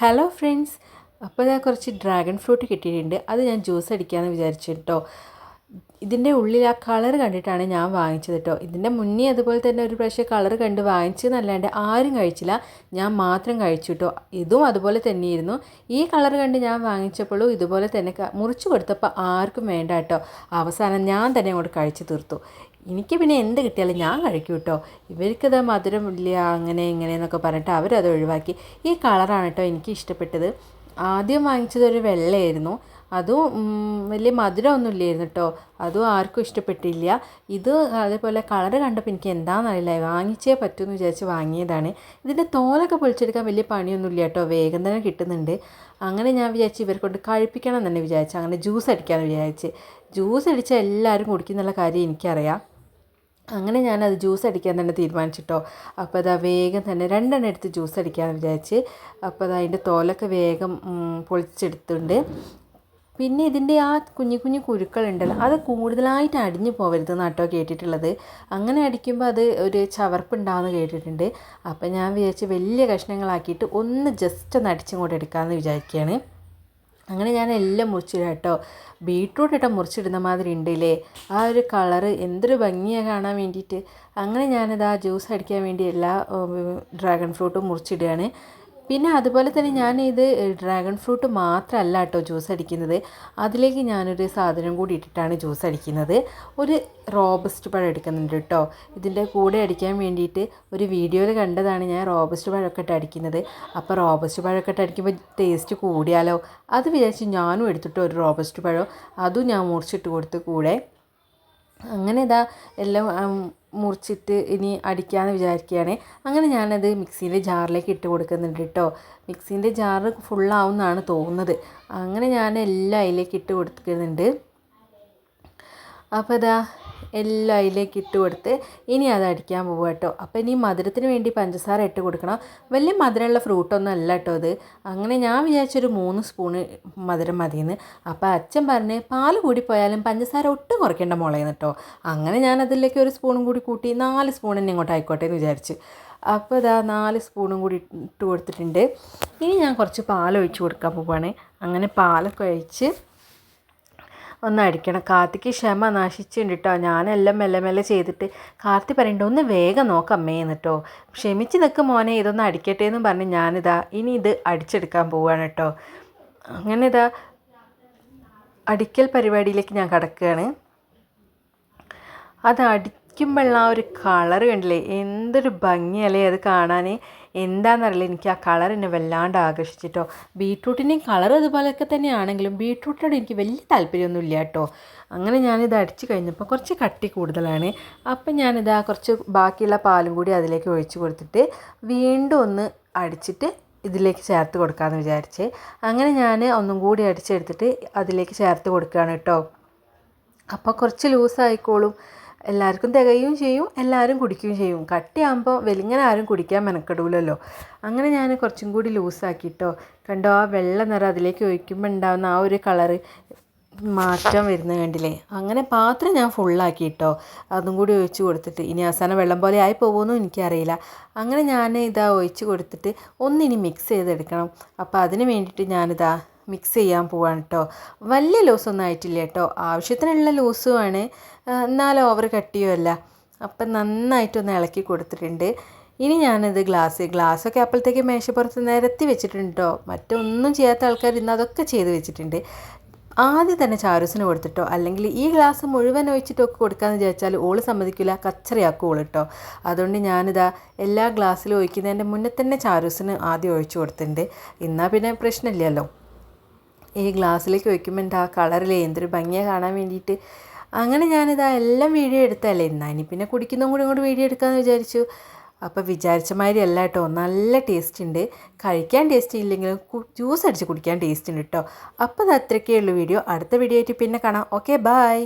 Hello friends അപ്പോൾ ഞാൻ കുറച്ച് ഡ്രാഗൺ ഫ്രൂട്ട് കിട്ടിയിട്ടുണ്ട്. അത് ഞാൻ ജ്യൂസ് അടിക്കാമെന്ന് വിചാരിച്ചു കേട്ടോ ഇതിന്റെ ഉള്ളിൽ ആ കളർ കണ്ടിട്ടാണ് ഞാൻ വാങ്ങിച്ചത് കേട്ടോ ഇതിന്റെ മുന്നേ അതുപോലെ തന്നെ ഒരു പ്രാവശ്യം കളർ കണ്ട് വാങ്ങിച്ചതെന്നല്ലാണ്ട് ആരും കഴിച്ചില്ല. ഞാൻ മാത്രം കഴിച്ചു കേട്ടോ ഇതും അതുപോലെ തന്നെയായിരുന്നു. ഈ കളർ കണ്ട് ഞാൻ വാങ്ങിച്ചപ്പോഴും ഇതുപോലെ തന്നെ മുറിച്ചു കൊടുത്തപ്പോൾ ആർക്കും വേണ്ട കേട്ടോ അവസാനം ഞാൻ തന്നെ അങ്ങോട്ട് കഴിച്ചു തീർത്തു. എനിക്ക് പിന്നെ എന്ത് കിട്ടിയാലും ഞാൻ കഴിക്കും കേട്ടോ. ഇവർക്കത് മധുരം ഇല്ല അങ്ങനെ ഇങ്ങനെ എന്നൊക്കെ പറഞ്ഞിട്ട് അവരത് ഒഴിവാക്കി. ഈ കളറാണ് കേട്ടോ എനിക്ക് ഇഷ്ടപ്പെട്ടത്. ആദ്യം വാങ്ങിച്ചത് ഒരു വെള്ളയായിരുന്നു. അതും വലിയ മധുരമൊന്നും ഇല്ലായിരുന്നു കേട്ടോ. അതും ആർക്കും ഇഷ്ടപ്പെട്ടില്ല. ഇത് അതേപോലെ കളർ കണ്ടപ്പോൾ എനിക്ക് എന്താണെന്നറിയില്ല. വാങ്ങിച്ചേ പറ്റുമെന്ന് വിചാരിച്ച് വാങ്ങിയതാണ്. ഇതിന്റെ തോലൊക്കെ പൊളിച്ചെടുക്കാൻ വലിയ പണിയൊന്നുമില്ല കേട്ടോ. വേഗം തന്നെ കിട്ടുന്നുണ്ട്. അങ്ങനെ ഞാൻ വിചാരിച്ച് ഇവരെ കൊണ്ട് കഴിപ്പിക്കണം എന്ന് തന്നെ വിചാരിച്ചു അങ്ങനെ ജ്യൂസ് അടിക്കാമെന്ന് വിചാരിച്ച്. ജ്യൂസ് അടിച്ചാൽ എല്ലാവരും കുടിക്കുന്നുള്ള കാര്യം എനിക്കറിയാം. അങ്ങനെ ഞാനത് ജ്യൂസ് അടിക്കാൻ തന്നെ തീരുമാനിച്ചിട്ടോ. അപ്പോൾ അതാ വേഗം തന്നെ രണ്ടെണ്ണം എടുത്ത് ജ്യൂസ് അടിക്കാമെന്ന് വിചാരിച്ച്. അപ്പോൾ അത് അതിന്റെ തോലൊക്കെ വേഗം പൊളിച്ചെടുത്തുണ്ട് പിന്നെ ഇതിന്റെ ആ കുഞ്ഞു കുഞ്ഞു കുരുക്കളുണ്ടല്ലോ അത് കൂടുതലായിട്ട് അടിഞ്ഞു പോകരുത് നാട്ടോ കേട്ടിട്ടുള്ളത്. അങ്ങനെ അടിക്കുമ്പോൾ അത് ഒരു ചവർപ്പുണ്ടാവുമെന്ന് കേട്ടിട്ടുണ്ട്. അപ്പോൾ ഞാൻ വിചാരിച്ച് വലിയ കഷ്ണങ്ങളാക്കിയിട്ട് ഒന്ന് ജസ്റ്റ് ഒന്ന് അടിച്ചും കൂടെ എടുക്കാമെന്ന് വിചാരിക്കുകയാണ്. അങ്ങനെ ഞാൻ എല്ലാം മുറിച്ചിടാം കേട്ടോ. ബീട്രൂട്ട് ഇട്ട മുറിച്ചിടുന്ന മാതിരി ഉണ്ടല്ലേ? ആ ഒരു കളറ് എന്തൊരു ഭംഗിയാണ് കാണാൻ വേണ്ടിയിട്ട്. അങ്ങനെ ഞാനത് ആ ജ്യൂസ് അടിക്കാൻ വേണ്ടി എല്ലാ ഡ്രാഗൺ ഫ്രൂട്ടും മുറിച്ചിടുകയാണ്. പിന്നെ അതുപോലെ തന്നെ ഞാൻ ഇത് ഡ്രാഗൺ ഫ്രൂട്ട് മാത്രമല്ല കേട്ടോ ജ്യൂസ് അടിക്കുന്നത്. അതിലേക്ക് ഞാനൊരു സാധനം കൂടി ഇട്ടിട്ടാണ് ജ്യൂസ് അടിക്കുന്നത്. ഒരു റോബസ്റ്റ് പഴം എടുക്കുന്നുണ്ട് കേട്ടോ ഇതിന്റെ കൂടെ അടിക്കാൻ വേണ്ടിയിട്ട് ഒരു വീഡിയോയിൽ കണ്ടതാണ് ഞാൻ റോബസ്റ്റ് പഴമൊക്കെ ഇട്ട് അടിക്കുന്നത്. അപ്പോൾ റോബസ്റ്റ് പഴമൊക്കെ ഇട്ട് അടിക്കുമ്പോൾ ടേസ്റ്റ് കൂടിയാലോ? അത് വിചാരിച്ച് ഞാനും എടുത്തിട്ട് ഒരു റോബസ്റ്റ് പഴം അതും ഞാൻ മുറിച്ചിട്ട് കൊടുത്ത് കൂടെ അങ്ങനെ ഇതാ എല്ലാം മുറിച്ചിട്ട് ഇനി അടിക്കാമെന്ന് വിചാരിക്കുകയാണ് അങ്ങനെ ഞാനത് മിക്സീന്റെ ജാറിലേക്ക് ഇട്ട് കൊടുക്കുന്നുണ്ട് കേട്ടോ മിക്സീന്റെ ജാറ് ഫുള്ളാവുമെന്നാണ് തോന്നുന്നത്. അങ്ങനെ ഞാൻ എല്ലാം അതിലേക്ക് ഇട്ട് കൊടുക്കുന്നുണ്ട്. അപ്പോൾ ഇതാ എല്ലാം അതിലേക്ക് ഇട്ട് കൊടുത്ത് ഇനി അത് അടിക്കാൻ പോവുക കേട്ടോ. അപ്പോൾ ഇനി മധുരത്തിന് വേണ്ടി പഞ്ചസാര ഇട്ട് കൊടുക്കണം. വലിയ മധുരമുള്ള ഫ്രൂട്ടൊന്നും അല്ല കേട്ടോ അത് അങ്ങനെ ഞാൻ വിചാരിച്ചൊരു മൂന്ന് സ്പൂണ് മധുരം മതിയെന്ന്. അപ്പോൾ അച്ഛൻ പറഞ്ഞ് പാൽ കൂടി പോയാലും പഞ്ചസാര ഒട്ടും കുറയ്ക്കേണ്ട മുളയെന്ന് കേട്ടോ. അങ്ങനെ ഞാൻ അതിലേക്ക് ഒരു സ്പൂണും കൂടി കൂട്ടി നാല് സ്പൂൺ തന്നെ ഇങ്ങോട്ട് ആയിക്കോട്ടെ എന്ന് വിചാരിച്ച്. അപ്പോൾ ഇതാ നാല് സ്പൂണും കൂടി ഇട്ട് കൊടുത്തിട്ടുണ്ട്. ഇനി ഞാൻ കുറച്ച് പാൽ ഒഴിച്ച് കൊടുക്കാൻ പോവുകയാണ് അങ്ങനെ പാലൊക്കെ ഒഴിച്ച് ഒന്ന് അടിക്കണം കാർത്തിക്ക് ക്ഷമ നശിച്ചിട്ടുണ്ട് കേട്ടോ ഞാനെല്ലാം മെല്ലെ മെല്ലെ ചെയ്തിട്ട് കാർത്തി പറയണ്ട ഒന്ന് വേഗം നോക്ക് അമ്മേന്ന് കേട്ടോ ക്ഷമിച്ച് നിൽക്ക് മോനെ ഇതൊന്ന് അടിക്കട്ടെ എന്ന് പറഞ്ഞ് ഞാനിതാ ഇനി ഇത് അടിച്ചെടുക്കാൻ പോവുകയാണ് കേട്ടോ അങ്ങനെ ഇതാ അടിക്കൽ പരിപാടിയിലേക്ക് ഞാൻ കിടക്കുകയാണ് അത് അടിക്കുമ്പോഴുള്ള ആ ഒരു കളർ കണ്ടില്ലേ? എന്തൊരു ഭംഗിയല്ലേ അത് കാണാൻ എന്താണെന്നറിയില്ല എനിക്ക് ആ കളർ എന്നെ വല്ലാണ്ട് ആകർഷിച്ചിട്ടോ. ബീട്രൂട്ടിന്റെയും കളർ അതുപോലെയൊക്കെ തന്നെയാണെങ്കിലും ബീട്രൂട്ടിനോട് എനിക്ക് വലിയ താല്പര്യമൊന്നും ഇല്ല കേട്ടോ. അങ്ങനെ ഞാനിത് അടിച്ച് കഴിഞ്ഞപ്പോൾ കുറച്ച് കട്ടി കൂടുതലാണ്. അപ്പം ഞാനിത് ആ കുറച്ച് ബാക്കിയുള്ള പാലും കൂടി അതിലേക്ക് ഒഴിച്ച് കൊടുത്തിട്ട് വീണ്ടും ഒന്ന് അടിച്ചിട്ട് ഇതിലേക്ക് ചേർത്ത് കൊടുക്കാമെന്ന് വിചാരിച്ച്. അങ്ങനെ ഞാൻ ഒന്നും കൂടി അടിച്ചെടുത്തിട്ട് അതിലേക്ക് ചേർത്ത് കൊടുക്കുകയാണ് കേട്ടോ. അപ്പോൾ കുറച്ച് ലൂസായിക്കോളും. എല്ലാവർക്കും തികയും ചെയ്യും എല്ലാവരും കുടിക്കുകയും ചെയ്യും. കട്ടിയാകുമ്പോൾ വെലിങ്ങനെ ആരും കുടിക്കാൻ മെനക്കെടൂലല്ലോ. അങ്ങനെ ഞാൻ കുറച്ചും കൂടി ലൂസാക്കിയിട്ടോ കണ്ടോ ആ വെള്ള നിറം അതിലേക്ക് ഒഴിക്കുമ്പോൾ ഉണ്ടാകുന്ന ആ ഒരു കളറ് മാറ്റം വരുന്ന കണ്ടില്ലേ? അങ്ങനെ പാത്രം ഞാൻ ഫുള്ളാക്കി കേട്ടോ അതും കൂടി ഒഴിച്ച് കൊടുത്തിട്ട്. ഇനി അവസാനം വെള്ളം പോലെ ആയി പോകുമെന്നും എനിക്കറിയില്ല. അങ്ങനെ ഞാൻ ഇതാ ഒഴിച്ച് കൊടുത്തിട്ട് ഒന്നിനി മിക്സ് ചെയ്തെടുക്കണം. അപ്പോൾ അതിന് വേണ്ടിയിട്ട് ഞാനിതാ മിക്സ് ചെയ്യാൻ പോവാണ് കേട്ടോ വലിയ ലൂസൊന്നും ആയിട്ടില്ല കേട്ടോ ആവശ്യത്തിനുള്ള ലൂസുമാണ് എന്നാലും ഓവർ കട്ടിയുമല്ല അപ്പം നന്നായിട്ടൊന്ന് ഇളക്കി കൊടുത്തിട്ടുണ്ട്. ഇനി ഞാനത് ഗ്ലാസ് ഗ്ലാസ്സൊക്കെ അപ്പോഴത്തേക്ക് മേശപ്പുറത്ത് നിരത്തി വെച്ചിട്ടുണ്ട് കേട്ടോ മറ്റൊന്നും ചെയ്യാത്ത ആൾക്കാർ ഇന്ന് അതൊക്കെ ചെയ്ത് വെച്ചിട്ടുണ്ട്. ആദ്യം തന്നെ ചാരൂസിന് കൊടുത്തിട്ടോ അല്ലെങ്കിൽ ഈ ഗ്ലാസ് മുഴുവൻ ഒഴിച്ചിട്ടൊക്കെ കൊടുക്കാമെന്ന് വിചാരിച്ചാൽ ഓൾ സമ്മതിക്കില്ല ഓൾ കേട്ടോ അതുകൊണ്ട് ഞാനിതാ എല്ലാ ഗ്ലാസ്സിലും ഒഴിക്കുന്നതിന്റെ മുന്നേ തന്നെ ചാരൂസിന് ആദ്യം ഒഴിച്ചു കൊടുത്തിട്ടുണ്ട്. എന്നാൽ പിന്നെ പ്രശ്നമില്ലല്ലോ. ഈ ഗ്ലാസ്സിലേക്ക് ഒഴിക്കുമ്പോൾ എന്റെ ആ കളറിൽ എന്തൊരു ഭംഗിയാണ് കാണാൻ വേണ്ടിയിട്ട്. അങ്ങനെ ഞാനിതാ എല്ലാം വീഡിയോ എടുത്തല്ലേ ഇനി പിന്നെ കുടിക്കുന്നതും കൂടി ഇങ്ങോട്ട് വീഡിയോ എടുക്കാമെന്ന് വിചാരിച്ചു. അപ്പോൾ വിചാരിച്ച മാതിരി അല്ല കേട്ടോ. നല്ല ടേസ്റ്റ് ഉണ്ട്. കഴിക്കാൻ ടേസ്റ്റ് ഇല്ലെങ്കിലും ജ്യൂസ് അടിച്ച് കുടിക്കാൻ ടേസ്റ്റ് ഉണ്ട് കേട്ടോ അപ്പോൾ അത് അത്രയ്ക്കേ ഉള്ളൂ വീഡിയോ. അടുത്ത വീഡിയോ ആയിട്ട് പിന്നെ കാണാം. Okay bye